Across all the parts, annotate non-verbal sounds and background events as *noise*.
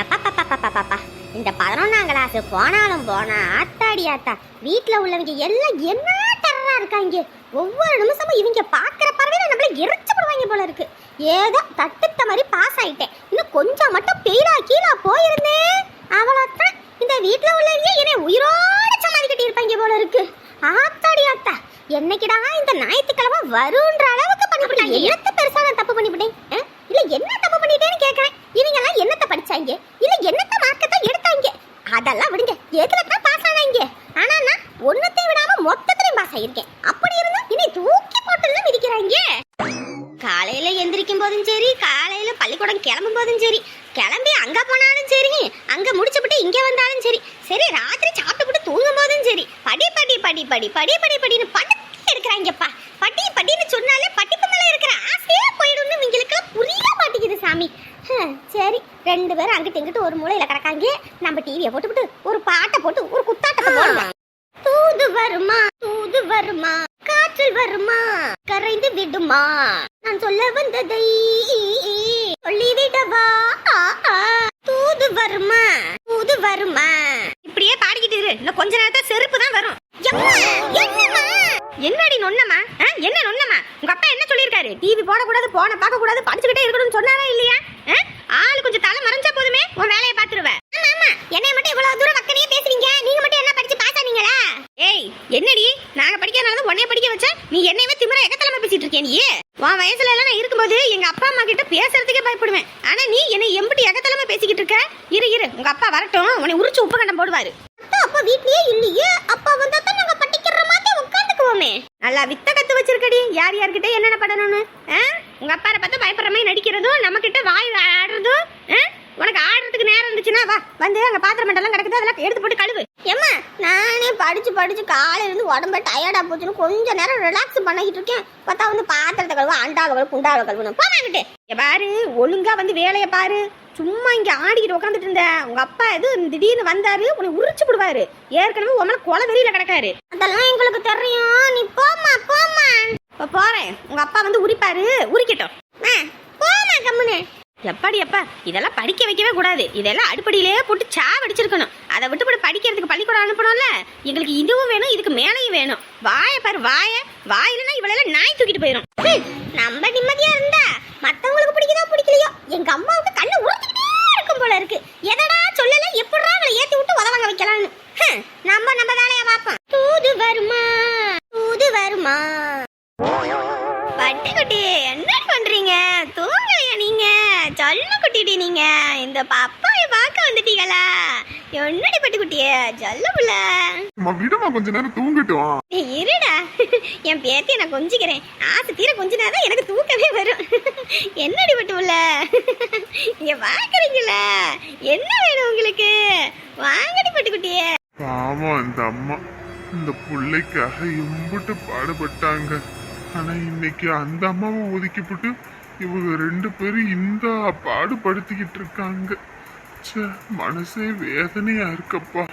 எப்பா இந்த பதினொன்னாம் கிளாஸ் போனாலும் போனா ஆத்தாடி ஆத்தா. வீட்ல உள்ளவங்க எல்லாம் என்ன டெரரா இருக்காங்க? ஒவ்வொரு நிமிஷமும் இவங்க பாக்குற பறவையில நம்மள எரிச்சு போடுவாங்க போல இருக்கு. ஏதோ தட்டுத்த மாதிரி பாஸ் ஆயிட்டேன். இன்னும் கொஞ்சம் மட்டும் பெயிலா கீழே போயிருந்தேன் அவ்வளோதான் இந்த வீட்ல உள்ளவங்க என்னை உயிரோட சமாதி கட்டி இருப்பாங்க போல இருக்கு. ஆத்தாடி ஆத்தா என்னைக்குடா இந்த ஞாயிற்றுக்கிழமை வருன்ற அளவுக்கு பண்ணிவிட்டேன் என்னத்த பெருசா நான் தப்பு பண்ணிவிட்டேன்? இல்ல என்ன தப்பு பண்ணிட்டேன்னு கேக்குறேன்? இவங்கெல்லாம் என்னத்தை என்னத்த படிச்சாங்க இல்ல என்னத்த மார்க்கத்தை எடுத்தாங்க அதெல்லாம் விடுங்க. எதுல தான் பாஸ் ஆனாங்க ஆனா நான் ஒன்னத்தை விடாம மொத்தத்திலையும் பாஸ் ஆயிருக்கேன். அப்படி இருந்தும் இனி தூக்கி போட்டுலாம் மிதிக்கிறாங்க காலையில எந்திரிக்கும் போதும் சரி காலையில பள்ளிக்கூடம் கிளம்பும் போதும் சரி கிளம்பி அங்க போனாலும் சரி அங்க முடிச்சுட்டு இங்க வந்தாலும் சரி சரி ராத்திரி சாப்பிட்டுப்புட்டு தூங்கும் போதும் சரி படி படி படி படி படி படி படின்னு படுத்து எடுக்கிறாங்கப்பா பட்டி பட்டின்னு சொன்னாலே படிப்பு மேல இருக்கிற ஆசையே போயிடும்னு இவங்களுக்கு புரிய மாட்டேங்குது சாமி. ஹம், சரி ரெண்டு பேரும் அங்கிட்டு இங்கிட்டு ஒரு மூலையில கிடக்காங்க. நம்ம டிவியை போட்டுவிட்டு ஒரு பாட்டை போட்டு ஒரு குத்தாட்டத்தை போடுவோம். தூது வருமா? தூது வருமா? காற்றில் வருமா? கரைந்து விடுமா? நான் சொல்ல வந்ததை சொல்லிவிடவா. தூது வருமா? தூது வருமா? பார்த்து பயப்படுற மாதிரி நடிக்கிறதும் நம்மக்கிட்ட வாய் ஆடுறதும் உனக்கு ஆடுறதுக்கு நேரம் இருந்துச்சுன்னா வா வந்து அங்கே பாத்திரம் மண்டலம் கிடக்குது அதெல்லாம் எடுத்து போட்டு கழுவு. ஏம்மா நானே படிச்சு படிச்சு காலையிலேருந்து உடம்பு டயர்டாக போச்சுன்னு கொஞ்ச நேரம் ரிலாக்ஸ் பண்ணிக்கிட்டு இருக்கேன். பார்த்தா வந்து பாத்திரத்தை கழுவு அண்டாவை கழுவு குண்டாவை கழுவணும் போமாங்கிட்டு பாரு ஒழுங்காக வந்து வேலையை பாரு. சும்மா இங்கே ஆடிக்கிட்டு உட்காந்துட்டு இருந்தேன் உங்கள் அப்பா எது திடீர்னு வந்தாரு உன்னை உரிச்சு விடுவாரு ஏற்கனவே உன் கொலை வெளியில் கிடக்காரு. அதெல்லாம் எங்களுக்கு தெரியும். நீ போமா போமா இப்போ போறேன். உங்கள் அப்பா வந்து உரிப்பாரு. உரிக்கட்டும். போமா கம்முனு. எப்பாடி எப்பா இதெல்லாம் படிக்க வைக்கவே கூடாது. இதெல்லாம் அடுப்படியிலே போட்டு சாவடிச்சிருக்கணும். அதை விட்டு போட்டு படிக்கிறதுக்கு பள்ளிக்கூடம் அனுப்பணும்ல? எங்களுக்கு இதுவும் வேணும் இதுக்கு மேலையும் வேணும். வாய பாரு வாய. வாயிலனா இவளெல்லாம் நாய் தூக்கிட்டு போயிடும் நம்ம நிம்மதியா இருந்தா மத்தவங்களுக்கு பிடிக்குதோ பிடிக்கலையோ எங்க அம்மாவுக்கு கண்ணு உறுத்திக்கிட்டே இருக்கும் போல இருக்கு. எதடா சொல்லல எப்படிடா அவளை ஏத்தி விட்டு உதவாங்க வைக்கலாம்னு. நம்ம நம்ம வேலையை பார்ப்போம். தூது வருமா? தூது வருமா? பட்டுக்குட்டி என்ன பண்றீங்க? தூங்கலையா நீங்க? சொல்ல குட்டிடி நீங்க. இந்த பப்பாயை பார்க்க வந்துட்டீங்களா? என்னடி பட்டுக்குட்டியே சொல்ல புள்ள. அம்மா விடுமா கொஞ்ச நேரம் தூங்கட்டும். இருடா. என் பேத்தியை நான் கொஞ்சிக்கிறேன். ஆசை தீர கொஞ்சினாதான் எனக்கு தூக்கமே வரும். என்னடி பட்டு புள்ள? இங்க பாக்குறீங்களா? என்ன வேணும் உங்களுக்கு? வாங்கடி பட்டுக்குட்டியே. பாவம் அந்த அம்மா. இந்த பிள்ளைக்காக எம்புட்டு பாடுபட்டாங்க. ஆனா இன்னைக்கு அந்த அம்மாவை ஒதுக்கிப்புட்டு இவங்க ரெண்டு பேரும் இந்த பாடுபடுத்திக்கிட்டு இருக்காங்க. ச்சே மனசே வேதனையா இருக்கப்பா.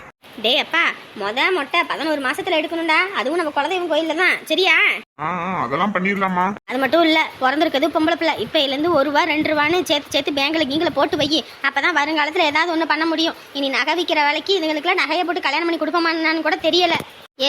டேய் அப்பா மொத மொட்டை பதினோரு மாசத்துல எடுக்கணும்டா. அதுவும் நம்ம குலதெய்வம் கோயில்ல தான் சரியா அதெல்லாம் பண்ணிடலாமா அது மட்டும் இல்ல பிறந்திருக்கிறது பொம்பளை பிள்ளை. இப்ப இருந்து ஒரு ரூபா ரெண்டு ரூபான்னு சேர்த்து சேர்த்து பேங்க்ல கீங்கள போட்டு வை. அப்பதான் வருங்காலத்துல ஏதாவது ஒண்ணு பண்ண முடியும். இனி நகை விற்கிற வேலைக்கு இதுங்களுக்குலாம் நகையை போட்டு கல்யாணம் பண்ணி கொடுப்போமான்னு கூட தெரியல.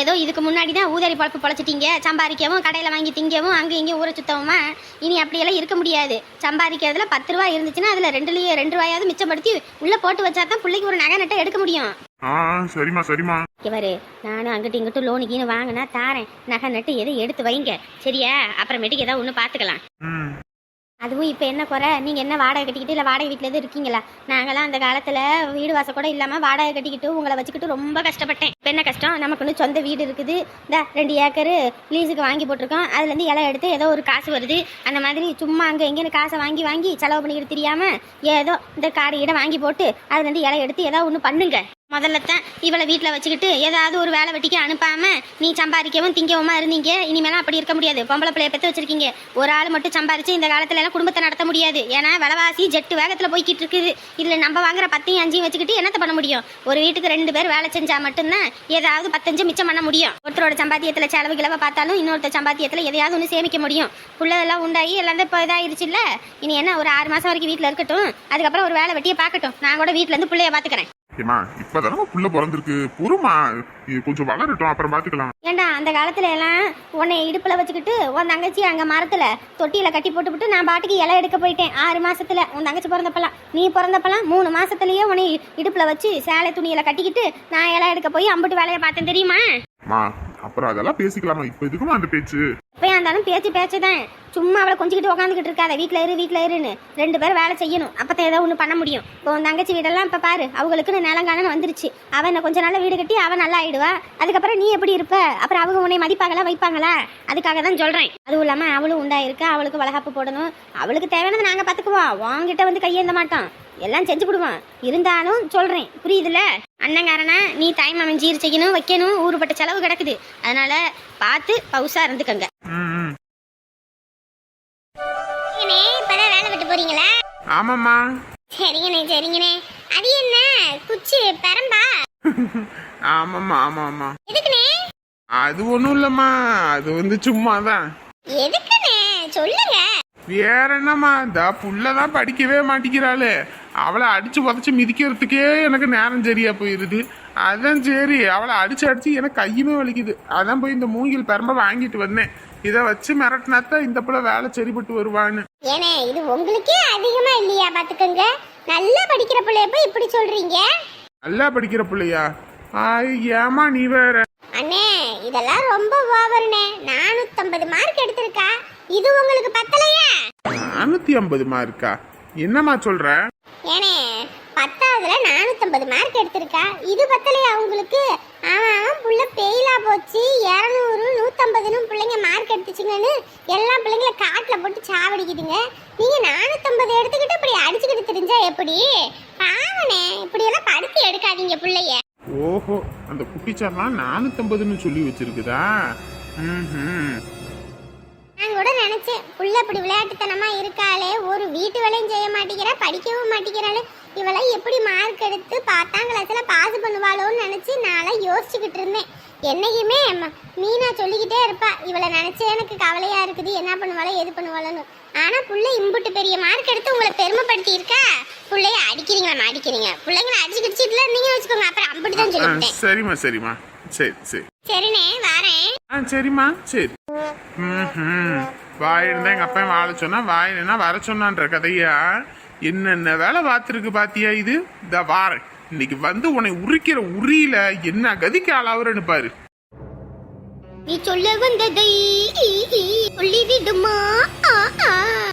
ஏதோ இதுக்கு முன்னாடி தான் ஊதாரி பழப்பு பொழைச்சிட்டீங்க. சம்பாதிக்கவும் கடையில் வாங்கி திங்கவும் அங்கே இங்கேயும் ஊற சுத்தவுமா? இனி அப்படியெல்லாம் இருக்க முடியாது. சம்பாதிக்கிறதுல பத்து ரூபா இருந்துச்சுன்னா அதில் ரெண்டுலேயே ரெண்டு ரூபாயாவது மிச்சப்படுத்தி உள்ளே போட்டு வச்சா தான் பிள்ளைக்கு ஒரு நகை நட்டை எடுக்க முடியும். ஆ சரிம்மா சரிம்மா. இவரு நானும் அங்கிட்டு இங்கிட்டு லோனு கீனு வாங்கினா தாரேன். நகை நட்டு எதை எடுத்து வைங்க. சரியா? அப்புறமேட்டுக்கு ஏதாவது ஒன்று பார்த்துக்கலாம் ம். அதுவும் இப்போ என்ன குறை? நீங்கள் என்ன வாடகை கட்டிக்கிட்டு இல்லை வாடகை வீட்டில் எதுவும் இருக்கீங்களா? நாங்களாம் அந்த காலத்தில் வீடு வாசல் கூட இல்லாமல் வாடகை கட்டிக்கிட்டு உங்களை வச்சுக்கிட்டு ரொம்ப கஷ்டப்பட்டேன். இப்போ என்ன கஷ்டம்? நமக்குன்னு சொந்த வீடு இருக்குது. இந்த ரெண்டு ஏக்கரு லீஸுக்கு வாங்கி போட்டிருக்கோம். அதுலேருந்து இலை எடுத்து ஏதோ ஒரு காசு வருது. அந்த மாதிரி சும்மா அங்கே எங்கேன்னு காசை வாங்கி வாங்கி செலவு பண்ணிக்கிட்டு தெரியாமல் ஏதோ இந்த காடு இடம் வாங்கி போட்டு அதுலேருந்து இலை எடுத்து ஏதோ ஒன்று பண்ணுங்க. முதல்ல தான் இவளை வீட்டில் வச்சுக்கிட்டு ஏதாவது ஒரு வேலை வெட்டிக்கு அனுப்பாமல் நீ சம்பாதிக்கவும் திங்கவுமா இருந்தீங்க. இனிமேலாம் அப்படி இருக்க முடியாது. பொம்பளை பிள்ளைய பற்றி வச்சுருக்கீங்க. ஒரு ஆள் மட்டும் சம்பாரிச்சு இந்த காலத்துல எல்லாம் குடும்பத்தை நடத்த முடியாது. ஏன்னா விலைவாசி ஜெட்டு வேகத்தில் போய்கிட்டு இருக்குது. இதில் நம்ம வாங்குற பத்தையும் அஞ்சையும் வச்சுக்கிட்டு என்னத்தை பண்ண முடியும்? ஒரு வீட்டுக்கு ரெண்டு பேர் வேலை செஞ்சால் மட்டும்தான் ஏதாவது பத்தஞ்சு மிச்சம் பண்ண முடியும். ஒருத்தரோட சம்பாத்தியத்தில் செலவு கிளவ பார்த்தாலும் இன்னொருத்த சம்பாத்தியத்தில் எதையாவது ஒன்று சேமிக்க முடியும். புள்ளதெல்லாம் உண்டாகி எல்லாம் இப்போ இதாயிருச்சுல்ல? இனி என்ன ஒரு ஆறு மாதம் வரைக்கும் வீட்டில் இருக்கட்டும். அதுக்கப்புறம் ஒரு வேலை வெட்டியை பார்க்கட்டும். நான் கூட வீட்டில் இருந்து பிள்ளைய பார்த்துக்கிறேன். ஏமா இப்பதானமா புள்ள பிறந்திருக்கு. பொறுமா கொஞ்சம் வளரட்டும் அப்புறம் பாத்துக்கலாம். ஏண்டா அந்த காலத்துல எல்லாம் உன்னை இடுப்புல வச்சுக்கிட்டு உன் தங்கச்சி அங்க மரத்துல தொட்டியில கட்டி போட்டுவிட்டு நான் பாட்டுக்கு இலை எடுக்க போயிட்டேன். ஆறு மாசத்துல உன் தங்கச்சி பிறந்தப்பலாம் நீ பிறந்தப்பலாம் மூணு மாசத்துலயே உன்னை இடுப்புல வச்சு சேலை துணியில கட்டிக்கிட்டு நான் இலை எடுக்க போய் அம்புட்டு வேலையை பார்த்தேன் தெரியுமா? அப்புறம் அதெல்லாம் பேசிக்கலாமா. இப்ப எதுக்குமா அந்த பேச்சு? எப்பயா இருந்தாலும் பேச்சு பேச்சு தான். சும்மா அவளை கொஞ்சிக்கிட்டு உட்காந்துக்கிட்டு இருக்காத. வீட்டில் இரு வீட்டில் இருன்னு. ரெண்டு பேரும் வேலை செய்யணும். அப்போ ஏதோ ஒன்று பண்ண முடியும். இப்போ உன் தங்கச்சி வீடெல்லாம் இப்போ பாரு. அவங்களுக்குன்னு நிலங்கானு வந்துருச்சு. அவன் இன்னும் கொஞ்ச நாள்ல வீடு கட்டி அவன் நல்லா ஆயிடுவா. அதுக்கப்புறம் நீ எப்படி இருப்ப? அப்புறம் அவங்க உன்னை மதிப்பாங்களா வைப்பாங்களா? அதுக்காக தான் சொல்கிறேன் அதுவும் இல்லாமல் அவளும் உண்டாயிருக்கா அவளுக்கு வளகாப்பு போடணும். அவளுக்கு தேவையானது நாங்கள் பார்த்துக்குவோம் உன்கிட்ட வந்து கையேந்த மாட்டோம் எல்லாம் செஞ்சு கொடுவோம் இருந்தாலும் சொல்கிறேன் புரியுதுல? அண்ணங்காரனா நீ தாய் மாமன் ஜீர் செய்யணும் வைக்கணும் ஊருப்பட்ட செலவு கிடக்குது. அதனால பார்த்து பவுசா இருந்துக்கங்க. போறீங்களா? ஆமாம்மா. சரிங்கண்ணே சரிங்கண்ணே. அது என்ன? குச்சி பெரம்பா? *laughs* ஆமாம்மா ஆமா ஆமா எதுக்குண்ணே? அது ஒண்ணும் இல்லம்மா. அது வந்து சும்மா தான் எதுக்குண்ணே? சொல்லுங்க. வேற என்னம்மா? இந்த புள்ளதான் படிக்கவே மாட்டேங்கிறாளே. அவளை அடிச்சு உதச்சு மிதிக்கிறதுக்கே எனக்கு நேரம் சரியா போயிருது. அதான் சரி அவளை அடிச்சு அடிச்சு எனக்கு கையுமே வலிக்குது. அதான் போய் இந்த மூங்கில் பெரம்ப வாங்கிட்டு வந்தேன். இதை வச்சு மிரட்டினாத்தான் இந்த புள்ள வேலை சரிப்பட்டு வருவான்னு. ஏனே இது உங்களுக்கே அதிகமா இல்லையா பாத்துக்கோங்க. நல்லா படிக்கிற பிள்ளைய போய் இப்படி சொல்றீங்க? நல்லா படிக்கிற பிள்ளையா? ஆய் ஏமா நீ வேற? அண்ணே இதெல்லாம் ரொம்ப ஓவர்ண்ணே. நானூத்தம்பது மார்க் எடுத்திருக்கா. இது உங்களுக்கு பத்தலையா? நானூத்தி ஐம்பது மார்க்கா? என்னம்மா சொல்ற? ஏனே பத்தாவதுல நானூத்தம்பது மார்க் எடுத்திருக்கா. இது பத்தலையா உங்களுக்கு? அவன் புள்ள பெயிலா போச்சு. இரநூறு நூத்தம்பதுன்னு பிள்ளைங்க மார்க் எடுத்துச்சுங்கன்னு எல்லா பிள்ளைங்கள காட்டுல போட்டு சாவடிக்குதுங்க. நீங்க நானூத்தம்பது எடுத்துக்கிட்டு இப்படி அடிச்சுக்கிட்டு தெரிஞ்சா எப்படி? பாவனே இப்படி எல்லாம் படுத்து எடுக்காதீங்க பிள்ளைய. ஓஹோ அந்த குட்டிச்சார்லாம் நானூத்தம்பதுன்னு சொல்லி வச்சிருக்குதா? ம்ஹும். நான் கூட நினைச்சேன். புள்ள இப்படி விளையாட்டுத்தனமா இருக்காளே ஒரு வீட்டு வேலையும் செய்ய மாட்டேங்கிறா படிக்கவும் மாட்டேங்கிறாளே. இவளை எப்படி மார்க் எடுத்து பத்தாம் கிளாஸ்ல பாஸ் பண்ணுவாளோன்னு நினைச்சு நான்லாம் யோசிச்சுக்கிட்டு இருந்தேன். என்னைக்குமே மீனா சொல்லிக்கிட்டே இருப்பா இவளை நினைச்சு எனக்கு கவலையா இருக்குது என்ன பண்ணுவாளோ எது பண்ணுவாளோன்னு. ஆனா புள்ள இம்புட்டு பெரிய மார்க் எடுத்து உங்களை பெருமைப்படுத்தி இருக்கா புள்ளைய அடிக்கிறீங்களா அடிக்கிறீங்க பிள்ளைங்களை அடிச்சு கிடிச்சிட்டுல இருந்தீங்க வச்சுக்கோங்க அப்புறம் அம்பிட்டு தான் ஆ, சொல்லிவிட்டேன். சரிம்மா சரிம்மா. சரி சரி. சரிண்ணே வாரேன். ஆ சரிம்மா. சரி. ம்ஹும். வாயிருந்தா எங்க அப்பா வாழ சொன்னா வாயினா வர சொன்னான்ற கதையா? என்னென்ன வேலை பார்த்துருக்கு பாத்தியா இது? இந்த வாரேன். இன்னைக்கு வந்து உன்னை உரிக்கிற உரியில என்ன கதிக்கு ஆளாவுறன்னு பாரு. நீ சொல்ல வந்ததை சொல்லி விடுமா ஆ, ஆ.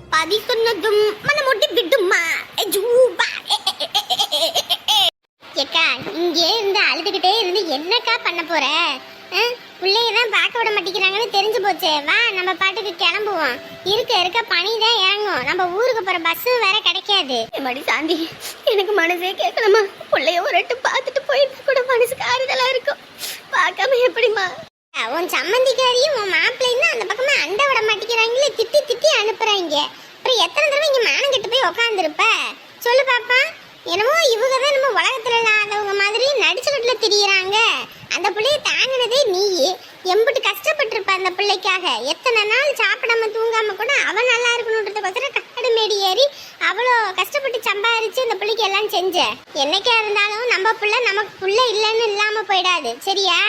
பாதி சொன்னதும் மனமொட்டி விடுமா? ஜூபா. ஏக்கா இங்கே இருந்து அழுதுகிட்டே இருந்து என்னக்கா பண்ண போற? பிள்ளைய தான் பார்க்க விட மாட்டேங்கிறாங்கன்னு தெரிஞ்சு போச்சே. வா நம்ம பாட்டுக்கு கிளம்புவோம். இருக்க இருக்க பனி தான் இறங்கும். நம்ம ஊருக்கு போற பஸ் வேற கிடைக்காது. மடி சாந்தி எனக்கு மனசே கேட்கணுமா பிள்ளைய ஒரு எட்டு பார்த்துட்டு போயிட்டு கூட மனசுக்கு ஆறுதலா இருக்கும். பார்க்காம எப்படிமா உன் சம்மந்திக்காரியும் உன் மாப்பிள்ளையும் தான் அந்த பக்கமா அண்ட விட மாட்டேங்கிறாங்களே. திட்டி திட்டி அனுப்புறாங்க. அப்புறம் எத்தனை தடவை இங்க மானம் கெட்டு போய் உக்காந்துருப்ப? சொல்லு பாப்பா. என்னமோ இவங்க தான் நம்ம உலகத்துல இல்லாதவங்க மாதிரி நடிச்சுக்கிட்டுல திரியிறாங்க. அந்த பிள்ளைய தாங்கினதே நீ எம்பிட்டு கஷ்டப்பட்டிருப்ப அந்த பிள்ளைக்காக. எத்தனை நாள் சாப்பிடாம தூங்காம கூட அவன் நல்லா இருக்கணுன்றதுக்கோசரம் காடு மேடி ஏறி அவ்வளோ கஷ்டப்பட்டு சம்பாரிச்சு அந்த பிள்ளைக்கு எல்லாம் செஞ்ச. என்னைக்கா இருந்தாலும் நம்ம பிள்ளை நமக்கு பிள்ளை இல்லைன்னு இல்லாமல் போயிடாது. சரியா?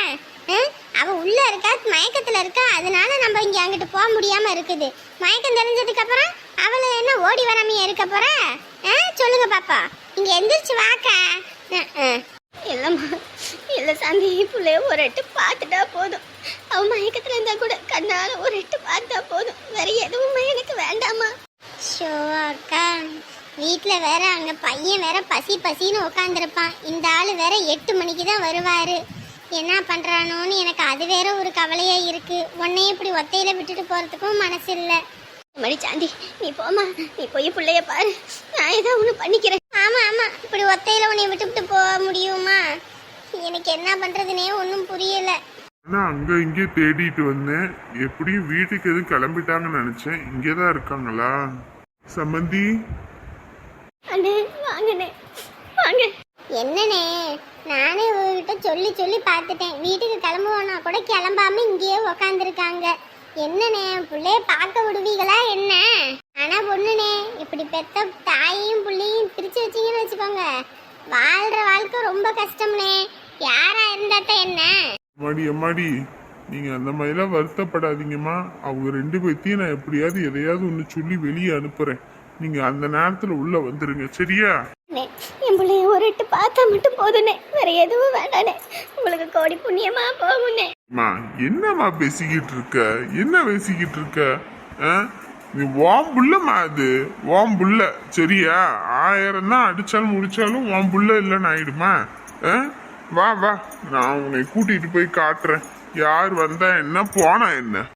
ஹம்? அவ உள்ள இருக்கா மயக்கத்துல இருக்கா அதனால நம்ம இங்க அங்கிட்டு போக முடியாம இருக்குது. மயக்கம் தெரிஞ்சதுக்கு அப்புறம் அவளை என்ன ஓடி வராமையே இருக்க போற? ஆ? சொல்லுங்க பாப்பா. இங்க எந்திரிச்சு வாக்கா. இல்லம்மா இல்ல சாந்தி பிள்ளைய ஒரு எட்டு பார்த்துட்டா போதும். அவ மயக்கத்துல இருந்தா கூட கண்ணால ஒரு எட்டு பார்த்தா போதும். வேற எதுவுமே எனக்கு வேண்டாமா? ஷோ அக்கா. வீட்டில் வேற அங்க பையன் வேற பசி பசின்னு உட்காந்துருப்பான் இந்த ஆள் வேற எட்டு மணிக்கு தான் வருவாரு. என்ன பண்ணுறானோன்னு எனக்கு அது வேற ஒரு கவலையாக இருக்கு. உன்னையும் இப்படி ஒத்தையில விட்டுட்டு போகிறதுக்கும் மனசு இல்லை மடி சாந்தி நீ போமா நீ போய் பிள்ளைய பாரு. நான் ஏதாவது ஒண்ணு பண்ணிக்கிறேன். ஆமா ஆமா. இப்படி ஒத்தையில உன்னை விட்டு விட்டு போக முடியுமா? எனக்கு என்ன பண்றதுனே ஒன்றும் புரியல. ஆனா அங்க இங்கே தேடிட்டு வந்தேன். எப்படியும் வீட்டுக்கு எதுவும் கிளம்பிட்டாங்கன்னு நினைச்சேன். இங்கேதான் இருக்காங்களா? சம்மந்தி அண்ணே வாங்கண்ணே. வாங்க. என்னண்ணே? நானே உங்ககிட்ட சொல்லி சொல்லி பார்த்துட்டேன். வீட்டுக்கு கிளம்புவோன்னா கூட கிளம்பாம இங்கேயே உக்காந்துருக்காங்க. என்னண்ணே பிள்ளைய பார்க்க விடுவீங்களா என்ன? ஆனா பொண்ணுண்ணே இப்படி பெத்த தாயையும் புள்ளையும் பிரிச்சு வச்சீங்கன்னு வச்சுக்கோங்க. வாழ்ற வாழ்க்கை ரொம்ப கஷ்டம்னே யாரா இருந்தாட்ட என்ன? அம்மாடி அம்மாடி நீங்க அந்த மாதிரிலாம் வருத்தப்படாதீங்கம்மா. அவங்க ரெண்டு பேர்த்தையும் நான் எப்படியாவது எதையாவது ஒன்று சொல்லி வெளியே அனுப்புறேன். நீங்க அந்த நேரத்துல உள்ள வந்துருங்க சரியா? என் பிள்ளைய விட்டு பார்த்தா மட்டும் போதுனே வேற எதுவும் வேண்டானே உங்களுக்கு கோடி புண்ணியமா போகுண்ணே அம்மா என்னம்மா பேசிக்கிட்டு இருக்க? என்ன பேசிக்கிட்டு இருக்க? ஆ? நீ ஓம் புள்ளம்மா அது. ஓம் புள்ள. சரியா? ஆயிரம் தான் அடிச்சாலும் முடிச்சாலும் ஓம் புள்ள இல்லைன்னு ஆயிடுமா? ஆ? வா வா. நான் உன்னை கூட்டிட்டு போய் காட்டுறேன். யார் வந்தா என்ன போனா என்ன?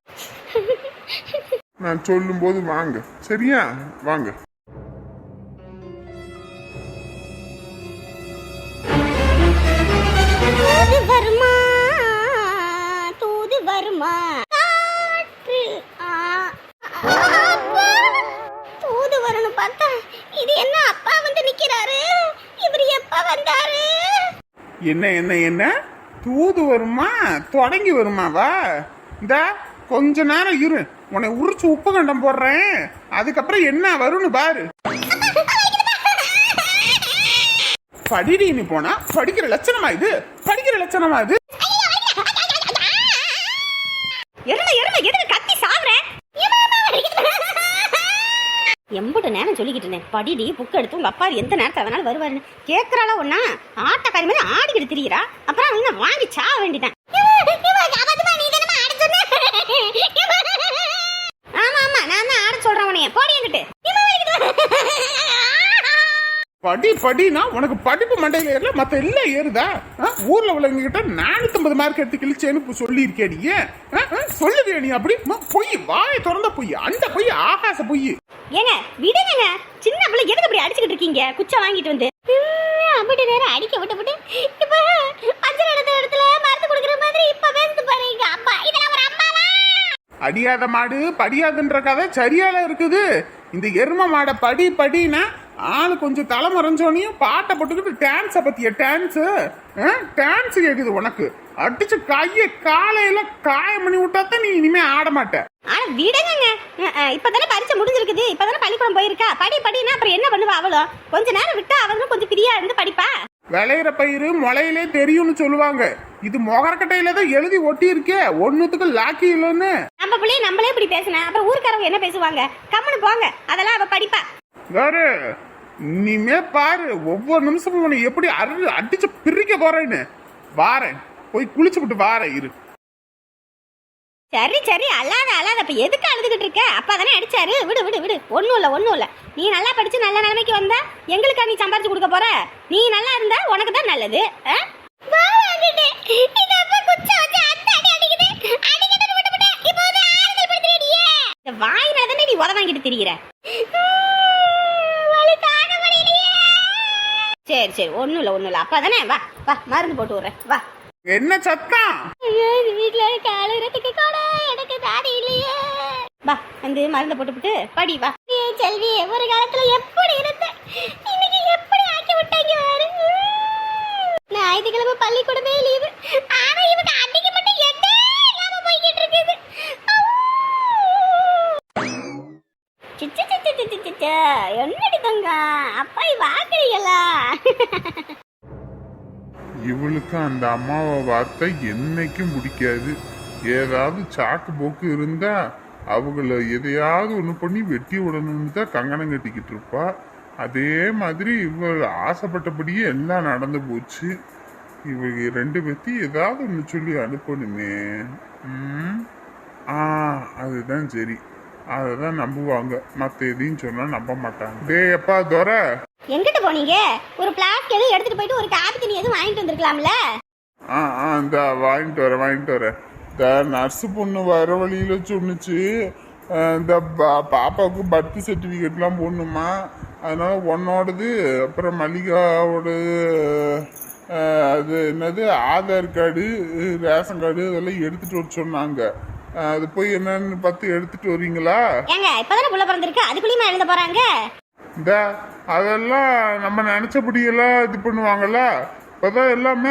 நான் சொல்லும்போது வாங்க. சரியா? வாங்க. தூது வருமா காற்று ஆ, ஆ, அப்பா. தூது வரணும் பார்த்தா இது என்ன அப்பா வந்து நிக்கிறாரு? இவர் எப்ப வந்தாரு? என்ன என்ன என்ன? தூது வருமா? தொடங்கி வருமாவா? இந்த கொஞ்ச நேரம் இரு. உன்னை உரிச்சு உப்பு கண்டம் போடுறேன். அதுக்கப்புறம் என்ன வரும்னு பாரு. படிடி நீ போனா படிக்கிற லட்சணமா இது? படிக்கிற லட்சணமா இது எரும எரும எதுக்கு கத்தி சாவுற எம்புட்டு நேரம் சொல்லிக்கிட்டு இருந்தேன். படிடி புக் எடுத்து உங்கள் அப்பா எந்த நேரத்தை வேணாலும் வருவாருன்னு. கேட்குறாளா ஒன்னா ஆட்டக்காரி மாதிரி ஆடிக்கிட்டு திரியிறா. அப்புறம் அவங்க வாங்கி சா வேண்டிதான் ஆமா ஆமா நான் தான் ஆட சொல்றேன் உனைய போடி என்கிட்ட. படி படினா உனக்கு படிப்பு மண்டையில ஏறல மத்த எல்லாம் ஏறுதா? ஆ? ஊர்ல உள்ளவங்க கிட்ட நானூத்தம்பது மார்க் எடுத்து கிழிச்சேன்னு சொல்லி இருக்கேன் நீ ஆ? நீ அப்படி? பொய் வாய திறந்த பொய் அந்த பொய் ஆகாச பொய். ஏங்க விடுங்க சின்ன பிள்ளை எதுக்கு அப்படி அடிச்சுக்கிட்டு இருக்கீங்க? குச்சா வாங்கிட்டு வந்து. அப்படி நேரம் அடிக்க விட்டு விட்டு இப்ப அஞ்சல் இடத்த இடத்துல மருந்து கொடுக்குற மாதிரி இப்ப வந்து பாருங்க அப்பா இதெல்லாம் ஒரு அம்மாவா அடியாத மாடு படியாதுன்ற கதை சரியால இருக்குது. இந்த எரும மாடை படி படினா ஆளு கொஞ்சம் தலை மறைஞ்சோனையும் பாட்டை போட்டுக்கிட்டு டான்ஸ பத்திய டான்ஸ் டான்ஸ் கேக்குது உனக்கு. அடிச்சு கைய காலையில காயம் பண்ணி விட்டாதான் நீ இனிமே ஆட மாட்ட. ஆனா விடுங்க இப்பதானே பரீட்சை முடிஞ்சிருக்குது. இப்பதானே பள்ளிக்கூடம் போயிருக்கா? படி படினா அப்புறம் என்ன பண்ணுவா அவளும் கொஞ்ச நேரம் விட்டா அவளும் கொஞ்சம் ஃப்ரீயா இருந்து படிப்பா? விளையிற பயிறு முளையிலே தெரியும்னு சொல்லுவாங்க. இது மொகரக்கட்டையில தான் எழுதி ஒட்டி இருக்கே ஒன்னுத்துக்கு லாக்கி இல்லைன்னு. நம்ம பிள்ளைய நம்மளே இப்படி பேசினா? அப்புறம் ஊருக்காரவங்க என்ன பேசுவாங்க? கம்முன்னு போங்க. அதெல்லாம் அவ படிப்பா. வேறு இனிமே பாரு. ஒவ்வொரு நிமிஷமும் உன்னை எப்படி அரு அடிச்சு பிரிக்க போறேன்னு. வாரேன். போய் குளிச்சு விட்டு வாரேன் இரு. சரி சரி அல்லாத அல்லாத அப்ப எதுக்கு அழுதுகிட்டு இருக்க? அப்பா தானே அடிச்சாரு. விடு விடு விடு. ஒண்ணும் இல்ல ஒண்ணும் இல்ல. நீ நல்லா படிச்சு நல்ல நிலைமைக்கு வந்தா எங்களுக்கா நீ சம்பாரிச்சு கொடுக்க போற? நீ நல்லா இருந்தா உனக்கு தான் நல்லது. ஆ? வா, வாங்கிட்டு. இது அப்ப குச்சை வச்சு அத்தை அடி அடிக்குது. அடிக்கிட்டுன்னு விட்டுப்புட்டேன். இப்போ வந்து ஆறுதல் படுத்துறியே. இந்த வாயினால தானே நீ உத வாங்கிட்டு திரிகிற வலி தாங்க முடியலையே. சரி சரி. ஒண்ணும் இல்ல ஒண்ணும் இல்ல. அப்பா தானே வா வா. மருந்து போட்டு விடுறேன் வா. என்ன சத்தம்? வந்து மருந்து போட்டுவிட்டு படி வா. செல்வி ஒரு காலத்துல எப்படி இருந்த இன்னைக்கு எப்படி ஆக்கி விட்டாங்க பாரு? ஞாயிற்றுக்கிழமை பள்ளிக்கூடமே லீவு. ஆனா இவங்க அன்னைக்கு மட்டும் என்ன இல்லாம போய்கிட்டு இருக்குது. சிச்சு சிச்சு சிச்சு சிச்சு என்னடி தங்க அப்பா வாக்குறீங்களா இவளுக்கு அந்த அம்மாவை வார்த்தை என்னைக்கும் பிடிக்காது. ஏதாவது சாக்கு போக்கு இருந்தா அவங்கள எதையாவது ஒன்று பண்ணி வெட்டி விடணும்னு தான் கங்கணம் கட்டிக்கிட்டு இருப்பா. அதே மாதிரி இவள் ஆசைப்பட்டபடியே எல்லாம் நடந்து போச்சு. இவங்க ரெண்டு பேர்த்தையும் ஏதாவது ஒன்று சொல்லி அனுப்பணுமே? ஆ அதுதான் சரி. அதை தான் நம்புவாங்க. மற்ற எதையும் சொன்னால் நம்ப மாட்டாங்க. டேய் அப்பா துரை. எங்கிட்ட போனீங்க? ஒரு பிளாஸ்க் எதுவும் எடுத்துட்டு போயிட்டு ஒரு காபி தண்ணி எதுவும் வாங்கிட்டு வந்திருக்கலாம்ல? ஆ ஆ இந்த வாங்கிட்டு வரேன் வாங்கிட்டு வரேன். இந்த நர்ஸு பொண்ணு வர வழியில சொன்னுச்சு. இந்த பா- பாப்பாவுக்கு பர்த் சர்டிஃபிகேட்லாம் போடணுமா? அதனால உன்னோடது அப்புறம் மல்லிகாவோட அது என்னது ஆதார் கார்டு ரேஷன் கார்டு இதெல்லாம் எடுத்துட்டு வர சொன்னாங்க. அது போய் என்னன்னு பார்த்து எடுத்துட்டு வருவீங்களா ஏங்க இப்பதானே புள்ள பிறந்திருக்கு? அதுக்குள்ளயுமா எழுத போறாங்க? இந்த அதெல்லாம் நம்ம நினைச்சபடியெல்லாம் இது பண்ணுவாங்கல்ல? இப்போதான் எல்லாமே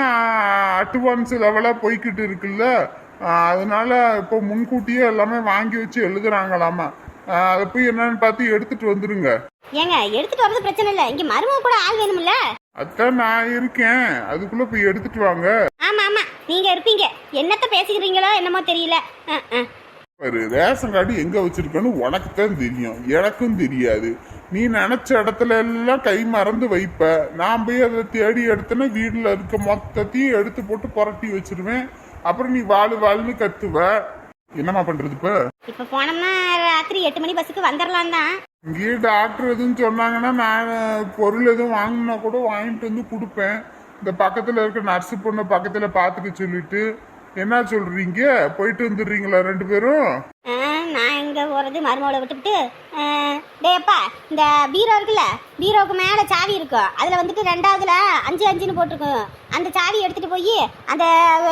அட்வான்ஸ் லெவலாக போய்கிட்டு இருக்குல்ல? அதனால இப்போ முன்கூட்டியே எல்லாமே வாங்கி வச்சு எழுதுறாங்களாமா. அதை போய் என்னன்னு பார்த்து எடுத்துட்டு வந்துருங்க. ஏங்க எடுத்துட்டு வரது பிரச்சனை இல்ல. இங்க மருமக கூட ஆள் வேணும்ல? அதான் நான் இருக்கேன். அதுக்குள்ள போய் எடுத்துட்டு வாங்க. ஆமா ஆமா. நீங்க இருப்பீங்க. என்னத்த பேசிக்கிறீங்களோ என்னமோ தெரியல. ஒரு ரேஷன் கார்டு எங்க வச்சிருக்கன்னு உனக்கு தான் தெரியும். எனக்கும் தெரியாது. நீ நினைச்ச இடத்துல எல்லாம் கை மறந்து வைப்ப. நான் போய் அதை தேடி எடுத்தேன்னா வீட்டுல இருக்க மொத்தத்தையும் எடுத்து போட்டு புரட்டி வச்சிருவேன். அப்புறம் நீ வாழு வாழுன்னு கத்துவ. என்னம்மா பண்றது இப்ப? இப்ப போனோம்னா ராத்திரி எட்டு மணி பஸ்ஸுக்கு வந்துடலாம் தான் இங்கேயே டாக்டர் எதுவும் சொன்னாங்கன்னா நான் பொருள் எதுவும் வாங்கினா கூட வாங்கிட்டு வந்து கொடுப்பேன். இந்த பக்கத்துல இருக்க நர்ஸு பொண்ணை பக்கத்துல பாத்துக்க சொல்லிட்டு. என்ன சொல்றீங்க? போயிட்டு வந்துடுறீங்களா ரெண்டு பேரும்? நான் இங்கே போகிறது மருமகளை விட்டுவிட்டு டேப்பா இந்த பீரோ இருக்குல்ல பீரோவுக்கு மேலே சாவி இருக்கும் அதில் வந்துட்டு ரெண்டாவதுல அஞ்சு அஞ்சுன்னு போட்டிருக்கும். அந்த சாவி எடுத்துட்டு போய் அந்த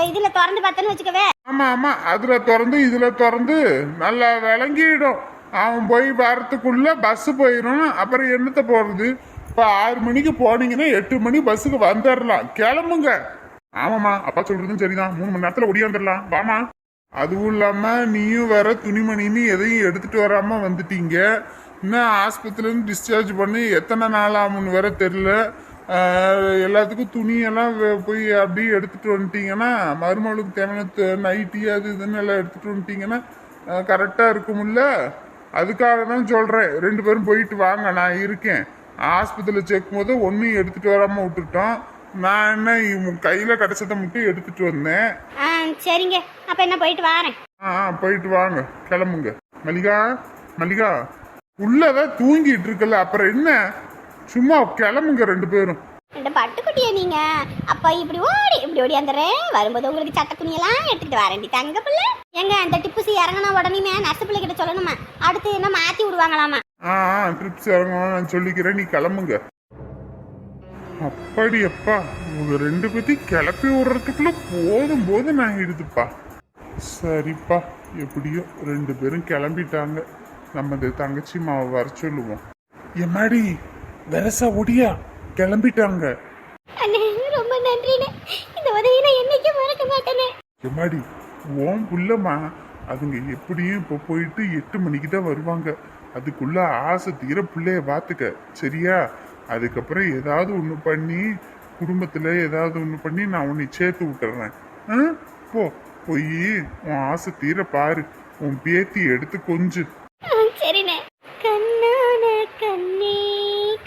இதில் திறந்து பார்த்தேன்னு வச்சுக்கவே. ஆமாம் ஆமாம் அதில் திறந்து இதில் திறந்து நல்லா விளங்கிடும். அவன் போய் வரத்துக்குள்ளே பஸ்ஸு போயிடும் அப்புறம் என்னத்தை போகிறது இப்போ ஆறு மணிக்கு போனீங்கன்னா எட்டு மணி பஸ்ஸுக்கு வந்துடலாம் கிளம்புங்க. ஆமாம்மா அப்பா சொல்கிறதும் சரிதான். மூணு மணி நேரத்தில் ஒடியாந்துடலாம் வாமா அதுவும் இல்லாம நீயும் வேற துணிமணின்னு எதையும் எடுத்துட்டு வராம வந்துட்டீங்க. இன்னும் ஆஸ்பத்திரிலேருந்து டிஸ்சார்ஜ் பண்ணி எத்தனை நாள் ஆகும்னு வேற தெரியல. எல்லாத்துக்கும் துணியெல்லாம் போய் அப்படியே எடுத்துட்டு வந்துட்டீங்கன்னா மருமகளுக்கு தேவையான நைட்டி அது இதுன்னு எல்லாம் எடுத்துட்டு வந்துட்டீங்கன்னா கரெக்டாக இருக்கும்ல அதுக்காக தான் சொல்கிறேன் ரெண்டு பேரும் போயிட்டு வாங்க நான் இருக்கேன். ஆஸ்பத்திரியில் சேர்க்கும் போது ஒன்றும் எடுத்துகிட்டு வராமல் விட்டுட்டோம். நான் என்ன இவன் கையில் கிடச்சதை மட்டும் எடுத்துட்டு வந்தேன். ஆ சரிங்க. அப்ப என்ன போயிட்டு வாரேன். ஆ போயிட்டு வாங்க. கிளம்புங்க. மல்லிகா மல்லிகா உள்ளதான் தூங்கிட்டு இருக்கல. அப்புறம் என்ன? சும்மா கிளம்புங்க ரெண்டு பேரும். இந்த பட்டுக்குட்டிய நீங்க? அப்ப இப்படி ஓடி இப்படி ஓடி வந்துடுறேன் வரும்போது உங்களுக்கு சட்ட துணியெல்லாம் எடுத்துட்டு வரேன்டி தங்க பிள்ளை. எங்க அந்த டிப்புசி இறங்கின உடனே நர்ஸ் பிள்ளை கிட்ட சொல்லணுமா? அடுத்து என்ன மாத்தி விடுவாங்களாமா? ஆ ஆ ட்ரிப்ஸ் இறங்கணும் நான் சொல்லிக்கிறேன். நீ கிளம்புங்க. அப்படி அப்பா உங்க ரெண்டு பேத்தையும் கிளப்பி விடுறதுக்குள்ள போதும் போதும் நான் இடுதுப்பா சரிப்பா எப்படியோ ரெண்டு பேரும் கிளம்பிட்டாங்க. நம்ம இந்த தங்கச்சி மாவை வர சொல்லுவோம். எம்மாடி வெரசா ஒடியா கிளம்பிட்டாங்க. ரொம்ப நன்றிண்ணே. இந்த உதவியை நான் என்னைக்கும் மறக்க மாட்டேனே எம்மாடி ஓம் புள்ளம்மா அதுங்க எப்படியும் இப்போ போயிட்டு எட்டு மணிக்கு தான் வருவாங்க. அதுக்குள்ள ஆசை தீர பிள்ளைய பார்த்துக்க. சரியா? அதுக்கப்புறம் ஏதாவது ஒன்று பண்ணி குடும்பத்தில் ஏதாவது ஒன்று பண்ணி நான் உன்னை சேர்த்து விட்டுறேன். ஆ? போ போய் உன் ஆசை தீர பாரு. உன் பேத்தி எடுத்து கொஞ்சு. சரிண்ணே. கண்ணான கண்ணே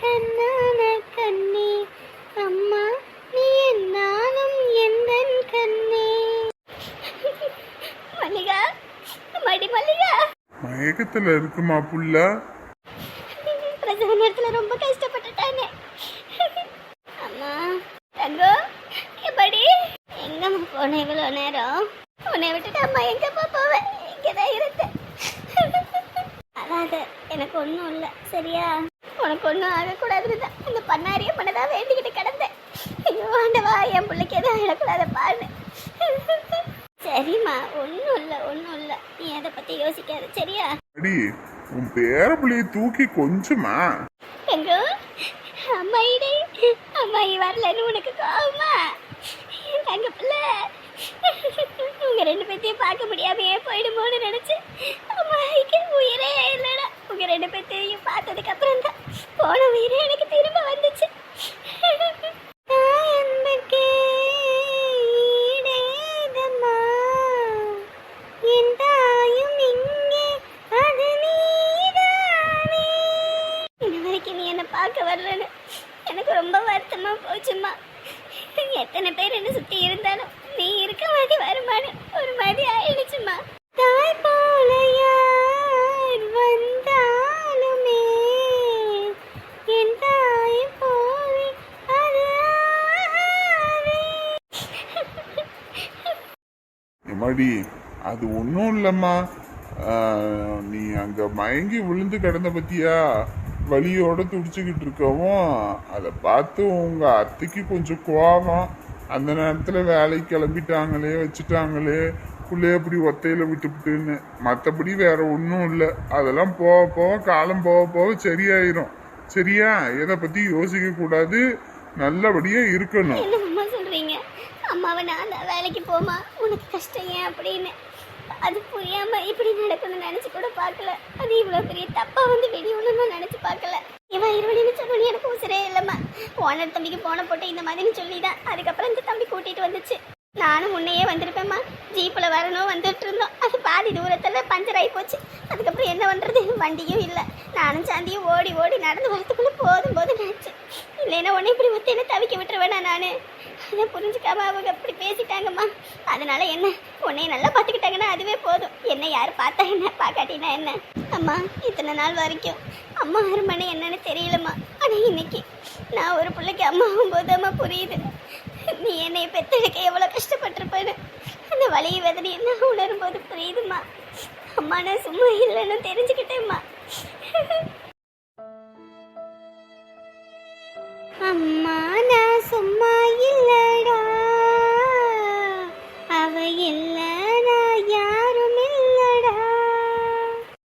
கண்ணான கண்ணே. அம்மா நீ என்னாலும் எந்தன் கண்ணே. மல்லிகா மடி மல்லிகா. மயக்கத்தில் இருக்குமா புள்ள பிரசவ நேரத்துல ரொம்ப கஷ்டப்பட்டுட்டானே அம்மா தங்கோ எப்படி எங்கம்மா போன இவ்வளோ நேரம் உன்னை விட்டுட்டு அம்மா எங்கப்பா போவேன் இங்கதான் இருந்தேன் அதாவது எனக்கு ஒன்றும் இல்லை சரியா உனக்கு ஒன்றும் ஆகக்கூடாதுன்னு தான் அந்த பண்ணாரிய பண்ணதான் வேண்டிக்கிட்டு கிடந்தேன் ஐயோ ஆண்டவா என் பிள்ளைக்கு எதுவும் ஆகிடக்கூடாத பாருன்னு சரிம்மா ஒன்றும் இல்லை ஒன்றும் இல்லை. நீ அதை பற்றி யோசிக்காத சரியா? அடி உன் பேர பிள்ளைய தூக்கி கொஞ்சமா? எங்கோ அம்மாயிடே அம்மாயி வரலன்னு உனக்கு கோவமா? தங்க பிள்ளை உங்க ரெண்டு பேத்தையும் பார்க்க முடியாமையே போயிடுமோன்னு நினைச்சு அம்மாய்க்கு உயிரே இல்லைடா. உங்க ரெண்டு பேத்தையும் பார்த்ததுக்கு அப்புறம் தான் போன உயிரே எனக்கு திரும்ப வந்துச்சு. பார்க்க வரலன்னு எனக்கு ரொம்ப வருத்தமா போச்சுமா எத்தனை பேர் என்ன சுத்தி இருந்தாலும் நீ இருக்க மாதிரி வருமானு ஒரு மாதிரி ஆயிடுச்சுமா தாய் போல யார் வந்தாலுமே என் தாய் போல அது ஆகாதே. எம்மாடி அது ஒன்றும் இல்லைம்மா. நீ அங்கே மயங்கி விழுந்து கிடந்த பத்தியா? வலியோட துடிச்சுக்கிட்டு இருக்கவும் அதை பார்த்து உங்கள் அத்தைக்கு கொஞ்சம் கோபம் அந்த நேரத்தில் வேலைக்கு கிளம்பிட்டாங்களே வச்சுட்டாங்களே பிள்ளைய அப்படி ஒத்தையில் விட்டுப்புட்டுன்னு. மற்றபடி வேற ஒன்றும் இல்லை. அதெல்லாம் போக போக காலம் போக போக சரியாயிரும். சரியா? எதை பற்றி யோசிக்கக்கூடாது. நல்லபடியாக இருக்கணும். சொல்றீங்க? அம்மாவை நான் தான் வேலைக்கு போமா? உனக்கு கஷ்டம் ஏன் அப்படின்னு? அது புரியாம இப்படி நடக்கணும்னு நினைச்சு கூட பார்க்கல. அது இவ்வளோ பெரிய தப்பா வந்து வெளியொன்னு நினச்சி பார்க்கல. இவன் இருவழின்னு சொன்னோன்னு எனக்கு உசுரே இல்லைம்மா. ஓனர் தம்பிக்கு போன போட்டு இந்த மாதிரி சொல்லிதான். அதுக்கப்புறம் இந்த தம்பி கூட்டிட்டு வந்துச்சு. நானும் முன்னையே வந்திருப்பேம்மா. ஜீப்பில் வரணும் வந்துட்டு இருந்தோம் அது பாதி தூரத்தில் பஞ்சர் ஆகி போச்சு. அதுக்கப்புறம் என்ன பண்ணுறது வண்டியும் இல்லை. நானும் சாந்தியும் ஓடி ஓடி நடந்து வரத்துக்குள்ளே போதும் போதும் நினச்சி இல்லைன்னா உன்னை இப்படி ஒத்தையில தவிக்க விட்டுருவேனா நான்? அதை புரிஞ்சுக்காம அவங்க அப்படி பேசிட்டாங்கம்மா. அதனால என்ன? உன்னைய நல்லா பார்த்துக்கிட்டாங்கன்னா அதுவே போதும். என்ன யார் பார்த்தா என்ன? பார்க்காட்டினா என்ன? அம்மா இத்தனை நாள் வரைக்கும் அம்மா அருமனை என்னன்னு தெரியலம்மா. ஆனால் இன்னைக்கு நான் ஒரு பிள்ளைக்கு அம்மாவும் ஆகும்போது அம்மா புரியுது. நீ என்னை பெத்தெடுக்க எவ்வளோ கஷ்டப்பட்டிருப்பேன்னு. அந்த வலியை வேதனை என்ன உணரும்போது புரியுதுமா அம்மா நான் சும்மா இல்லைன்னு தெரிஞ்சுக்கிட்டேம்மா. அம்மா நான் சும்மா இல்லடா.